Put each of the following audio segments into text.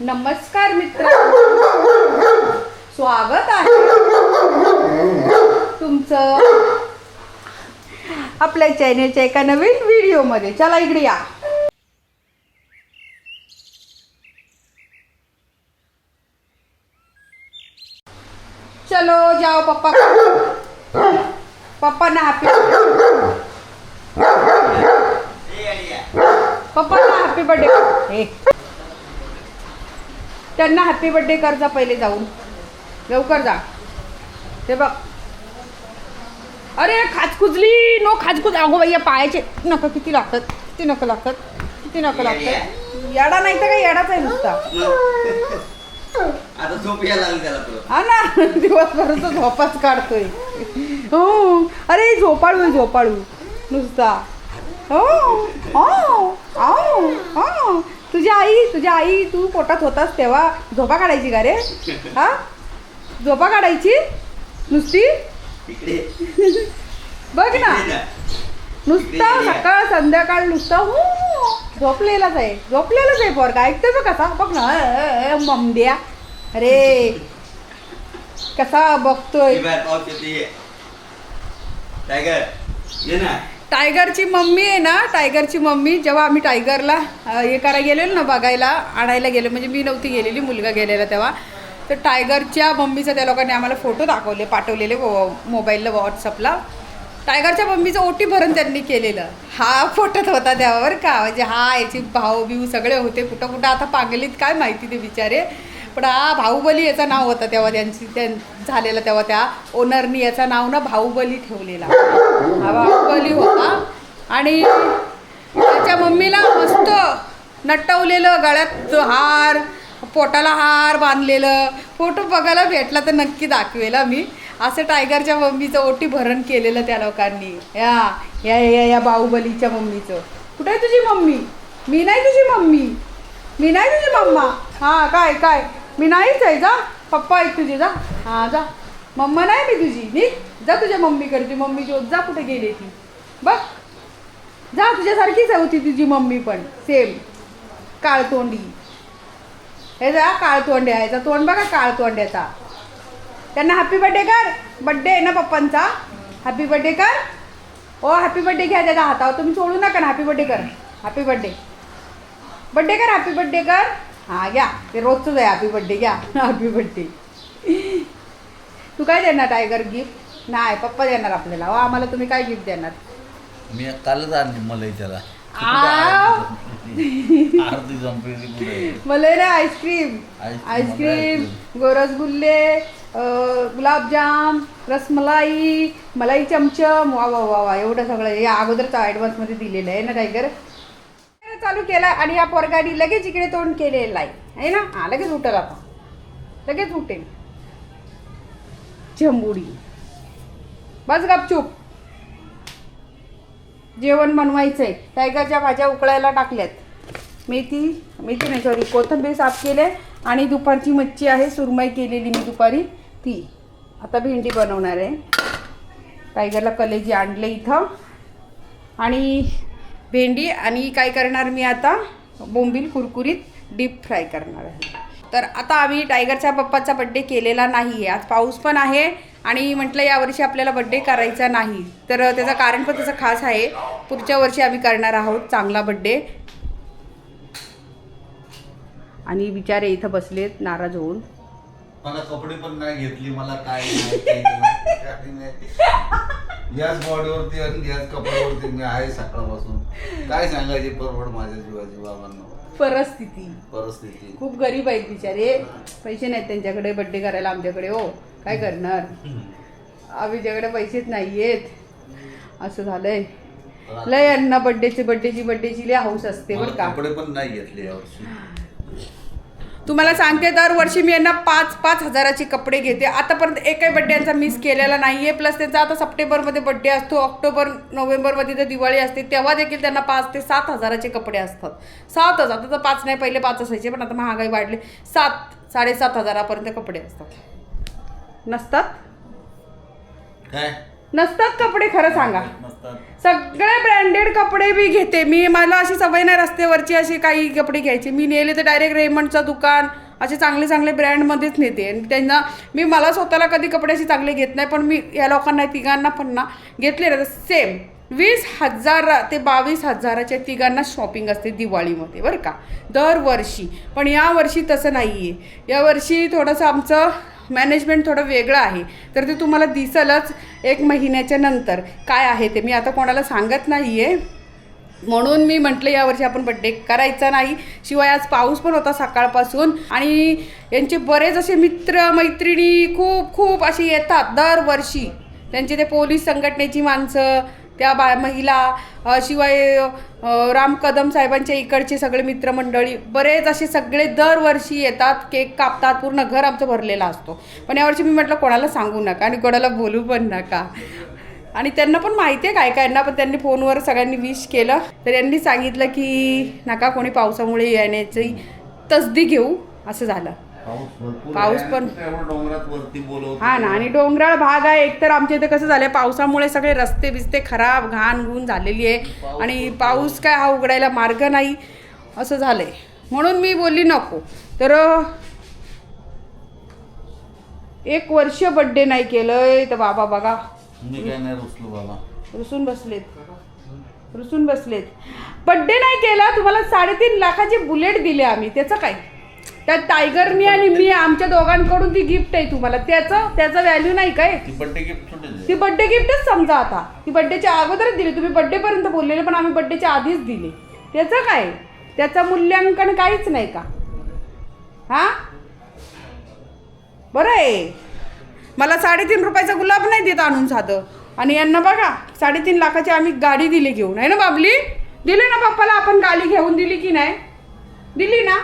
नमस्कार मित्र. स्वागत आहे. तुमचं आपल्या चॅनेलच्या एका नवीन व्हिडिओमध्ये चला इकडे या. चलो जाओ पप्पा. पप्पा ना हॅपी पप्पा ना हॅपी बर्थडे हे त्यांना हॅपी बर्थडे कर जा पहिले जाऊन. लवकर जा. ते बघ. अरे खाजकुजली नो खाजकुज अगो बाई या पायाचे. नका किती लागतात. किती नका लागतात. किती नका लागतात. येडा नाही तर काय येडाच आहे नुसता. हा ना. दिवसभर तो झोपाच काढतोय. हो. अरे झोपाळू आहे झोपाळू. नुसता. हो. हो. हो. हो. तुझी आई तुझी आई तू पोटात होतास तेव्हा झोपा काढायची का रे? हा? झोपा काढायची? नुसती? बघ ना. नुसता सकाळ संध्याकाळ नुसता हो झोपलेलाच आहे. झोपलेलाच आहे पोरगा. ऐकतोय बघ कसा? बघ ना. ममद्या अरे. कसा बघतोय. टायगर ये ना. टायगरची मम्मी आहे ना टायगरची मम्मी जेव्हा आम्ही टायगरला हे करायला गेलेलो ना बघायला आणायला गेलो म्हणजे मी नव्हती गेलेली मुलगा गेलेला तेव्हा. तर टायगरच्या मम्मीचा त्या लोकांनी आम्हाला फोटो दाखवले पाठवलेले मोबाईलला व्हॉट्सअपला. टायगरच्या मम्मीचं ओटी भरून त्यांनी केलेलं. हा फोटोत होता त्यावर का? म्हणजे हा याची भाऊ बिऊ सगळे होते कुठं कुठं आता पांगलीत काय माहिती ते बिचारे? पण हा बाहुबली याचं नाव होतं तेव्हा त्यांची त्यां झालेलं तेव्हा त्या ओनरनी याचं नाव ना बाहुबली ठेवलेला. हा बाहुबली होता. आणि त्याच्या मम्मीला मस्त नटवलेलं गळ्यात हार पोटाला हार बांधलेलं. फोटो बघायला भेटला तर नक्की दाखवेल मी. असं टायगरच्या मम्मीचं ओटी भरण केलेलं त्या लोकांनी. या या या या बाहुबलीच्या मम्मीचं. कुठे आहे तुझी मम्मी? मी नाही तुझी मम्मी. मी नाही तुझी मम्मा. हां काय काय? मी नाहीच आहे जा. पप्पा आहे तुझे जा. हां जा. मम्मा नाही मी तुझी. नी जा तुझ्या मम्मीकडे तुझी मम्मी शोध जा कुठे गेली ती. बघ जा तुझ्यासारखीच आहे होती तुझी मम्मी पण. सेम काळतोंडी हे जा काळतोंडे आहे. जा तोंड बघा काळतोंड्याचा त्यांना हॅपी बर्थडे कर. बड्डे आहे ना पप्पांचा. हॅपी बर्थडे कर. ओ हॅपी बर्थडे घ्या त्याच्या हातावर. तुम्ही सोडू नका ना. हॅपी बर्थडे कर. हॅपी बड्डे बड्डे कर हॅपी बर्थडे कर. हां घ्या. ते रोजचंच आहे. हॅपी बर्थडे घ्या. हॅपी बर्थडे तू काय देणार टायगर गिफ्ट नाही पप्पा देणार आपल्याला. हो आम्हाला तुम्ही काय गिफ्ट देणार? मी कालच आणली मलाई त्याला. मला ना आईस्क्रीम आईस्क्रीम. गोरसगुल्ले गुलाबजाम रसमलाई मलाई चमचम. वा वा वा वा एवढं सगळं. हे अगोदरच ॲडव्हान्समध्ये दिलेलं आहे ना टायगर चालू केला आणि या पोरगाडी लगेच इकडे तोंड केलेला आहे. आहे ना? हा लगेच उठल आता. लगेच उठेल. झंबुडी. बस गपचूप. जेवण बनवायचं आहे टायगरच्या भाज्या उकळायला टाकल्यात. मेथी मेथी नाही सॉरी कोथिंबीर साफ केले आणि दुपारची मच्छी आहे. सुरमई केलेली मी दुपारी. ती. आता भेंडी बनवणार आहे. टायगरला कलेजी आणले इथं. आणि भेंडी आणि काय करणार मी आता? बोंबील कुरकुरीत डीप फ्राय करणार आहे. तर आता आम्ही टायगरच्या पप्पाचा बड्डे केलेला नाही आहे आज पाऊस पण आहे आणि म्हटलं यावर्षी आपल्याला बड्डे करायचा नाही. तर त्याचं कारण पण तसं खास आहे. पुढच्या वर्षी आम्ही करणार आहोत चांगला बड्डे. आणि बिचारे इथं बसलेत नाराज होऊन. मला कपडे पण नाही घेतली मला काय याच बॉडीवरती आणि याच कपड्यावरती मी आहे सकाळपासून. काय सांगायचे परवड माझ्या जीवाची बाबांना? परिस्थिती. परिस्थिती. खूप गरीब आहेत बिचारे. पैसे नाहीत त्यांच्याकडे बड्डे करायला आमच्याकडे हो. काय करणार? आमच्याकडे पैसेच नाही आहेत असं झालंय. लय यांना बड्डेची बड्डेची बड्डेची लय हाऊस असते बरं का. कपडे पण नाही घेतले यावर्षी तुम्हाला सांगते दरवर्षी मी यांना पाच पाच हजाराचे कपडे घेते. आतापर्यंत एकही बड्डे यांचा मिस केलेला नाही आहे प्लस त्यांचा आता सप्टेंबरमध्ये बड्डे असतो. ऑक्टोबर नोव्हेंबरमध्ये जर दिवाळी असते. तेव्हा देखील त्यांना पाच ते सात हजाराचे कपडे असतात. सात हजार. आता तर पाच नाही पहिले पाच असायचे पण आता महागाई वाढली. सात साडेसात हजारापर्यंत कपडे असतात. नसतात? काय? नसतात कपडे खरं सांगा. नसतात सगळे ब्रँडेड कपडे मी घेते. मी मला अशी सवय नाही रस्त्यावरची अशी काही कपडे घ्यायचे. मी नेले तर डायरेक्ट रेमंडचं दुकान असे चांगले चांगले ब्रँडमध्येच नेते. आणि त्यांना मी मला स्वतःला कधी कपडे असे चांगले घेत नाही पण मी या लोकांना तिघांना पण ना घेतले ना. सेम वीस हजार ते बावीस हजाराच्या तिघांना शॉपिंग असते दिवाळीमध्ये बरं का? दरवर्षी. पण यावर्षी तसं नाही आहे यावर्षी थोडंसं आमचं मॅनेजमेंट थोडं वेगळं आहे. तर ते तुम्हाला दिसलंच एक महिन्याच्या नंतर. काय आहे ते? मी आता कोणाला सांगत नाही आहे म्हणून मी म्हटलं यावर्षी आपण बड्डे करायचा नाही. शिवाय आज पाऊस पण होता सकाळपासून. आणि यांचे बरेच असे मित्र मैत्रिणी खूप खूप असे येतात दरवर्षी. त्यांचे ते पोलीस संघटनेची माणसं त्या बा महिला शिवाय राम कदम साहेबांच्या इकडचे सगळे मित्रमंडळी बरेच असे सगळे दरवर्षी येतात केक कापतात पूर्ण घर आमचं भरलेलं असतो. पण यावर्षी मी म्हटलं कोणाला सांगू नका आणि कोणाला बोलू पण नका. आणि त्यांना पण माहिती आहे काय काय यांना पण त्यांनी फोनवर सगळ्यांनी विश केलं. तर यांनी सांगितलं की नका कोणी पावसामुळे येण्याची तसदी घेऊ असं झालं. पाऊस. पण- हा ना आणि डोंगराळ भाग आहे एकतर आमच्या इथे कसं झालंय पावसामुळे सगळे रस्ते बिस्ते खराब घाण गुण झालेली आहे. आणि पाऊस काय हा उघडायला मार्ग नाही असं झालंय. म्हणून मी बोलली नको. तर एक वर्ष बड्डे नाही केलंय तर बाबा बघा. रुसून बसलेत. रुसून बसलेत. बड्डे नाही केला तुम्हाला साडेतीन लाखाची बुलेट दिली आम्ही त्याचं काय? त्या टायगरनी आणि मी आमच्या दोघांकडून ती गिफ्ट आहे तुम्हाला. त्याचं त्याचं व्हॅल्यू नाही काय? ती बड्डे गिफ्ट ती बड्डे गिफ्टच समजा आता. ती बड्डेच्या अगोदरच दिली. तुम्ही birthday पर्यंत बोललेले पण आम्ही बड्डेच्या आधीच दिले. त्याचं काय? त्याचं मूल्यांकन काहीच नाही का? हा? बरं आहे. मला साडेतीन रुपयाचा गुलाब नाही देत आणून साधं. आणि यांना बघा साडेतीन लाखाची आम्ही गाडी दिली घेऊन. आहे ना बाबली? दिली ना पप्पाला? आपण गाडी घेऊन दिली की नाही? दिली ना?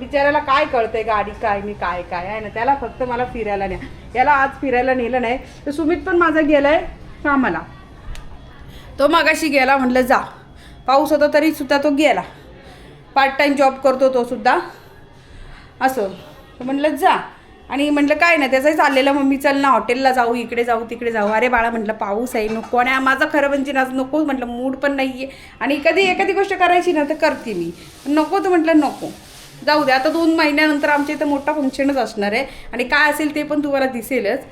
बिचाऱ्याला काय कळतंय गाडी काय मी काय काय? आहे ना त्याला फक्त मला फिरायला न्या. याला आज फिरायला नेलं नाही. तर सुमित पण माझा गेलाय कामाला. तो मागाशी गेला म्हटलं जा. पाऊस होता तरी सुद्धा तो गेला. पार्ट टाईम जॉब करतो तो सुद्धा. असं. म्हटलं जा. आणि म्हटलं काय नाही त्याचंही चाललेलं. मम्मी चल ना हॉटेलला जाऊ इकडे जाऊ तिकडे जाऊ. अरे बाळा म्हटलं पाऊस आहे. नको. आणि माझा खरं म्हणजे ना आज नको म्हटलं मूड पण नाही आहे आणि कधी एखादी गोष्ट करायची ना तर करते मी. नको तर म्हटलं नको. जाऊ दे आता दोन महिन्यानंतर आमच्या इथं मोठा फंक्शनच असणार आहे. आणि काय असेल ते पण तुम्हाला दिसेलच.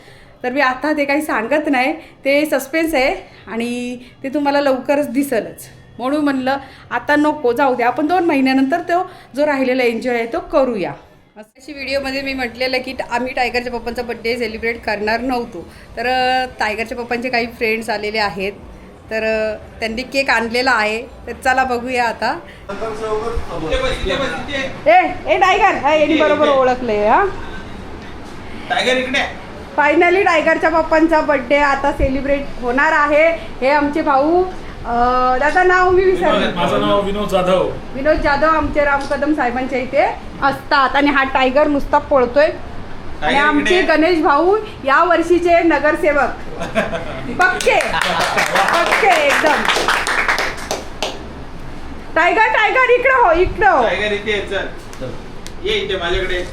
तर मी आता ते काही सांगत नाही. ते सस्पेन्स आहे आणि ते तुम्हाला लवकरच दिसेलच. म्हणून म्हणलं आता नको जाऊ दे. आपण दोन महिन्यानंतर तो जो राहिलेला एन्जॉय आहे तो करूया. अशी व्हिडिओमध्ये मी म्हटलेलं की आम्ही टायगरच्या पप्पांचा बड्डे सेलिब्रेट करणार नव्हतो. तर टायगरच्या पप्पांचे काही फ्रेंड्स आलेले आहेत. तर त्यांनी केक आणलेला आहे. तर चला बघूया आता. ए ए टायगर. हा यांनी बरोबर ओळखलंय हा. टायगर इकडे. फायनली टायगरच्या पप्पांचा बर्थडे आता सेलिब्रेट होणार आहे. हे आमचे भाऊ त्याचं नाव मी विसरले. माझं नाव विनोद जाधव. विनोद जाधव आमचे राम कदम साहेबांच्या इथे असतात. आणि हा टायगर नुसता पळतोय. आणि टायगर आमचे. गणेश भाऊ या वर्षीचे नगरसेवक. पक्के. पक्के एकदम. टायगर टायगर इकडं हो इकडं हो. टायगर इथे ये, चल. ये इथे माझ्याकडे.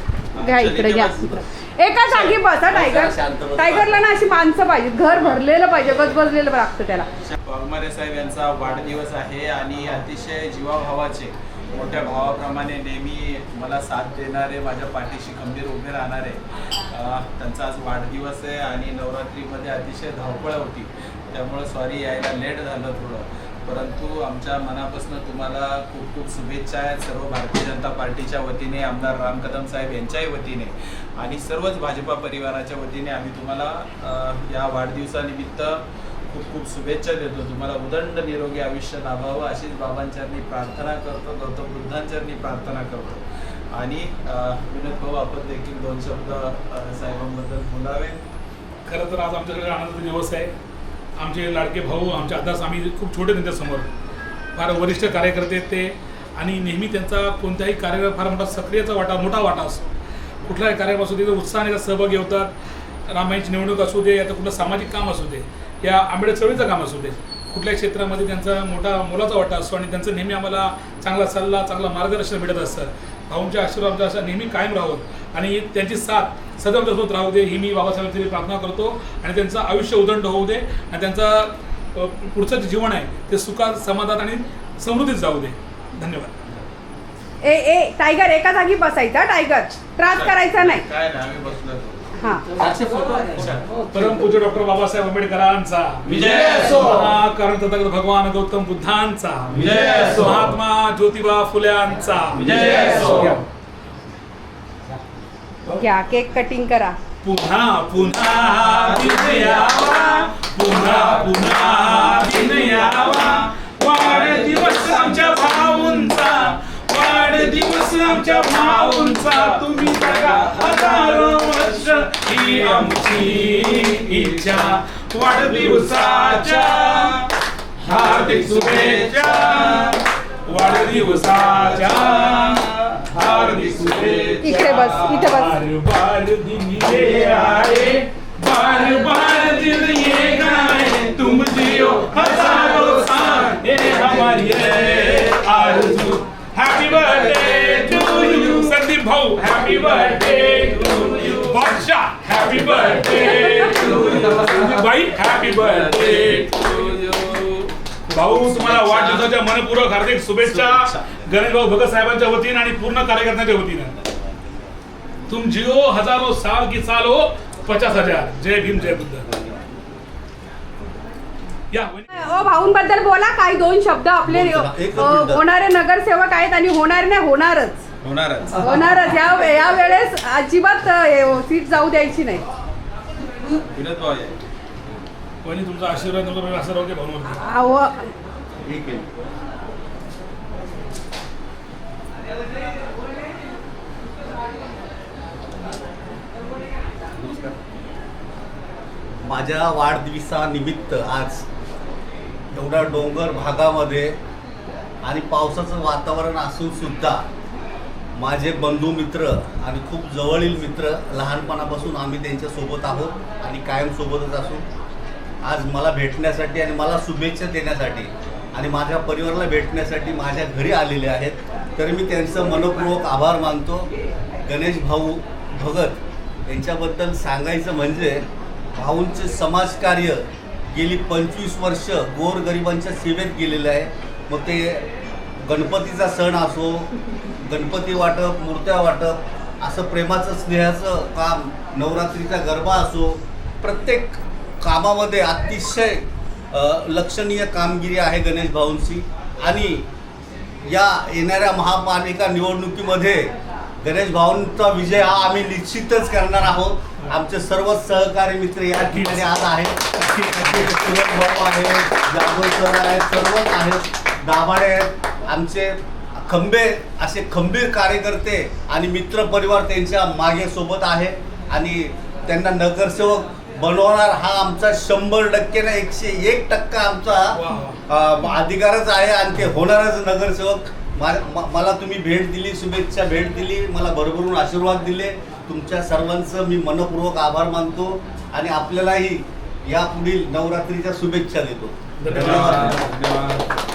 घ्या चल, इकडे इथे घ्या. बस. एका जागी बसा टायगर. शांत बस. टायगरला ना अशी माणसं पाहिजे घर भरलेलं पाहिजे गजबजलेलं लागतं त्याला. वाघमारे साहेब यांचा वाढदिवस आहे आणि अतिशय जीवाभावाचे. मोठ्या भावाप्रमाणे नेहमी मला साथ देणारे माझ्या पाठीशी खंबीर उभे राहणारे त्यांचा आज वाढदिवस आहे आणि नवरात्रीमध्ये अतिशय धावपळ होती. त्यामुळं सॉरी यायला लेट झालं थोडं. परंतु आमच्या मनापासून तुम्हाला खूप खूप शुभेच्छा आहेत. सर्व भारतीय जनता पार्टीच्या वतीने आमदार राम कदम साहेब यांच्याही वतीने आणि सर्वच भाजपा परिवाराच्या वतीने आम्ही तुम्हाला या वाढदिवसानिमित्त खूप खूप शुभेच्छा देतो. तुम्हाला उदंड निरोगी आयुष्य लाभावं अशीच बाबांच्यानी प्रार्थना करतो गौतम बुद्धांचरणी प्रार्थना करतो. आणि विनोद भाऊ आपण देखील दोन शब्द साहेबांबद्दल बोलावे. खरं तर आज आमच्याकडे आनंदाचा दिवस आहे. आमचे लाडके भाऊ आमच्या आदास आम्ही खूप छोटे त्यांच्यासमोर फार वरिष्ठ कार्यकर्ते आहेत ते. आणि नेहमी त्यांचा कोणत्याही कार्यक्रम फार मोठा सक्रियचा वाटा मोठा वाटा असतो. कुठलाही कार्यक्रम असू दे ते उत्साहाने सहभागी होतात. रामायणची निवडणूक असू दे आता कुठलं सामाजिक काम असू दे. या आंबेडकर चळवळीचं काम असू दे. कुठल्याही क्षेत्रामध्ये त्यांचा मोठा मोलाचा वाटा असतो आणि त्यांचं नेहमी आम्हाला चांगला सल्ला चांगलं मार्गदर्शन मिळत असतं. भाऊंच्या आशीर्वाद असा नेहमी कायम राहोत आणि त्यांची साथ सदैव त्यासोबत राहू दे ही मी बाबासाहेबांची प्रार्थना करतो. आणि त्यांचं आयुष्य उदंड होऊ दे आणि त्यांचा पुढचं जे जीवन आहे ते सुखात समाधान आणि समृद्धीत जाऊ दे. धन्यवाद. ए ए टायगर एका जागी बसायचा टायगर. त्रास करायचा नाही. काय नाही आम्ही बसलो हा. परमपूज्य डॉक्टर बाबासाहेब आंबेडकरांचा. विजय असो. महाकारण तथागत भगवान गौतम बुद्धांचा. विजय असो. महात्मा ज्योतिबा फुल्यांचा विजय असो. घ्या. केक कटिंग करा. पुन्हा पुन्हा दिन यावा पुन्हा पुन्हा दिन यावा आमच्या भाऊंचा तुम्ही जगा हजारो वर्ष ही आमची इच्छा. वाढदिवसाच्या हार्दिक शुभेच्छा. वाढदिवसाच्या हार्दिक शुभेच्छा. इकडे बस, इथे बस. बार बार दिन ये आए बार बार दिन ये गाए. तुम जियो हजारों साल ये हमारी है आरज़ू. हैप्पी बर्थडे भाऊ हैप्पी बर्थडे टू यू बादशाह हैप्पी बर्थडे टू यू भाई हैप्पी बर्थडे टू यू भाऊ तुम्हाला वाढदिवसाच्या मनपूर्वक हार्दिक शुभेच्छा. गणेश भाऊ भगत साहेबांच्या वतीनं आणि पूर्ण कार्यकर्त्यांच्या वतीनं. तुम जिओ हजारो साल की साल हो पचास हजार. जय भीम जय बुद्ध. ओ भाऊंबद्दल बोला काही दोन शब्द आपले. होणारे नगरसेवक आहेत आणि होणार नाही होणारच. होणारच. होणारच. या या वेळेस अजिबात अ, सीट जाऊ द्यायची नाही. विनोद भाऊ आहे. वहिनी तुमचा आशीर्वाद असं राहू दे भाऊंवरती. अहो. ठीक आहे. माझ्या वाढदिवसानिमित्त आज एवढ्या डोंगर भागामध्ये आणि पावसाचं वातावरण असून सुद्धा माझे बंधू मित्र आणि खूप जवळील मित्र लहानपणापासून आम्ही त्यांच्यासोबत आहोत आणि कायम सोबतच असू आज मला भेटण्यासाठी आणि मला शुभेच्छा देण्यासाठी आणि माझ्या परिवाराला भेटण्यासाठी माझ्या घरी आलेले आहेत. तर मी त्यांचं मनपूर्वक आभार मानतो. गणेश भाऊ भगत यांच्याबद्दल सांगायचं म्हणजे भाऊंचे समाजकार्य गेली पंचवीस वर्ष गोरगरिबांच्या सेवेत गेलेलं आहे. मग ते गणपतीचा सण असो गणपती वाटप मूर्त्या वाटप असं प्रेमाचं स्नेहाचं काम नवरात्रीचा गरबा असो प्रत्येक कामामध्ये अतिशय लक्षणीय कामगिरी आहे गणेश भाऊंची. आणि या येणाऱ्या महापालिका निवडणुकीमध्ये गणेश भाऊंचा विजय हा आम्ही निश्चितच करणार आहोत. आमचे सर्व सहकारी मित्र या ठिकाणी आज आहेत. सुरत भाऊ आहेत. जाधव सर आहेत सर्वच आहेत. दाभाडे आहेत. आमचे खंबे असे खंबीर कार्यकर्ते आणि मित्र परिवार त्यांच्या मागे सोबत आहे. आणि त्यांना नगरसेवक बनवणार हा आमचा शंभर टक्के ना एकशे एक टक्का आमचा अधिकारच आहे. आणि ते होणारच नगरसेवक. मला तुम्ही भेट दिली शुभेच्छा भेट दिली मला भरभरून आशीर्वाद दिले. तुमच्या सर्वांचं मी मनपूर्वक आभार मानतो आणि आपल्यालाही यापुढील नवरात्रीच्या शुभेच्छा देतो. धन्यवाद.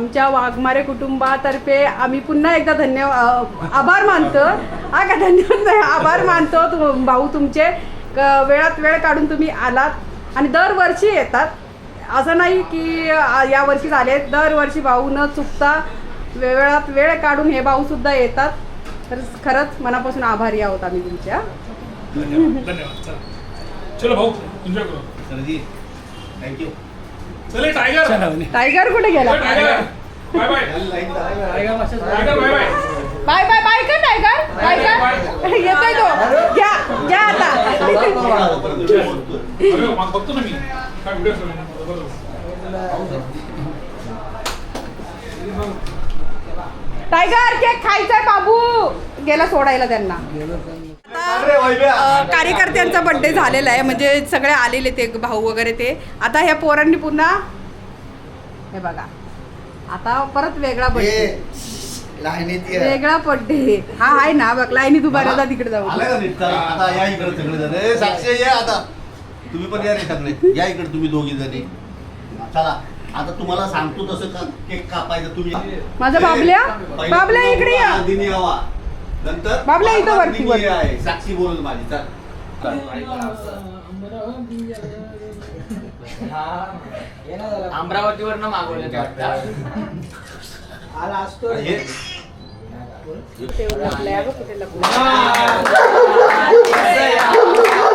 आमच्या वाघमारे कुटुंबातर्फे आम्ही पुन्हा एकदा धन्य अ, आभार मानतो. हा का? धन्यवाद. नाही आभार मानतो. तु- भाऊ तुमचे वेळात वेळ काढून तुम्ही आलात आणि दरवर्षी येतात. असं नाही की यावर्षी झाले. दरवर्षी भाऊ न चुकता वेळात वेळ काढून हे भाऊसुद्धा येतात. तर खरंच मनापासून आभारी आहोत आम्ही तुमच्या. धन्यवाद. धन्यवाद. चला. चलो भाऊ एन्जॉय करू. सरजी थँक्यू चले टायगर टायगर कुठे गेला? Tiger bye bye tiger bye bye bye bye bye का टायगर टायगर येतोय तो. घ्या घ्या आता. अरे मग बघतो ना मी. काय व्हिडिओ टायगर केक खायचाय बाबू. गेला सोडायला त्यांना. कार्यकर्त्यांचा बर्थडे झालेला आहे. म्हणजे सगळे आलेले ते भाऊ वगैरे ते. आता ह्या पोरांनी पुन्हा हे बघा. आता परत वेगळा बर्थडे वेगळा बर्थडे हा आहे ना बघ. लाईनीत उभा राहता तिकडे जाऊ. आलं का नीट? चला, आता या इकडे सगळे जण ए, साक्षी या आता. तुम्ही पण या रे सगळे या इकडे तुम्ही दोघी जणी. चला आता तुम्हाला सांगतो तसं का केक कापायचं. तुम्ही माझा बाबल्या? बाबल्या इकडे या. नंतर बाबल्या इथं वरती, वरती. आहे. साक्षी बोल माझी. चल. अमरावतीवरनं मागवलं हे. सायकल